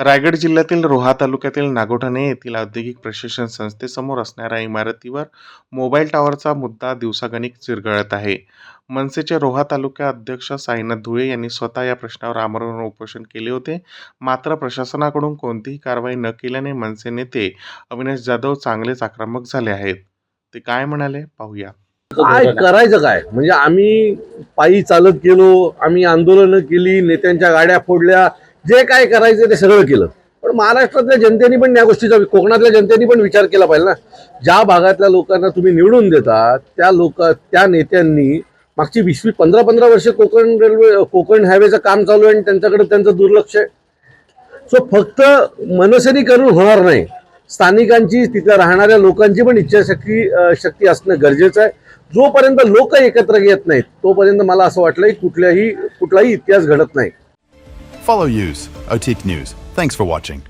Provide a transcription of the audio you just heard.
रायगड जिल्ह्यातील रोहा तालुक्यातील नागोठाणे येथील औद्योगिक प्रशिक्षण संस्थेसमोर असणाऱ्या इमारतीवर मोबाईल टॉवरचा मुद्दा दिवसागणिक चिरगळत आहे. मनसेचे रोहा तालुका अध्यक्ष साईनाथ धुळे यांनी स्वतः या प्रश्नावर आमरण उपोषण केले होते. मात्र प्रशासनाकडून कोणतीही कारवाई न केल्याने मनसे नेते अविनाश जाधव चांगलेच आक्रमक झाले आहेत. ते काय म्हणाले? पाहूया. काय करायचं काय? म्हणजे आम्ही पायी चालत गेलो आम्ही आंदोलनं केली नेत्यांच्या गाड्या फोडल्या जे काय करायचं ते सगळं केलं. पण महाराष्ट्रातल्या जनतेने पण या गोष्टीचा कोकणातल्या जनतेने पण विचार केला पाहिजे ना. ज्या भागातल्या लोकांना तुम्ही निवडून देता त्या लोक त्या नेत्यांनी मागची वीस वीस पंधरा पंधरा वर्ष कोकण रेल्वे कोकण हायवेचं काम चालू आहे आणि त्यांच्याकडे त्यांचं दुर्लक्ष आहे. सो फक्त मनसेनी करून होणार नाही. स्थानिकांची तिथं राहणाऱ्या लोकांची पण इच्छाशक्ती शक्ती असणं गरजेचं आहे. जोपर्यंत लोक एकत्र येत नाहीत तोपर्यंत मला असं वाटलं की कुठल्याही कुठलाही इतिहास घडत नाही. Follow Use, Otik News. Thanks for watching.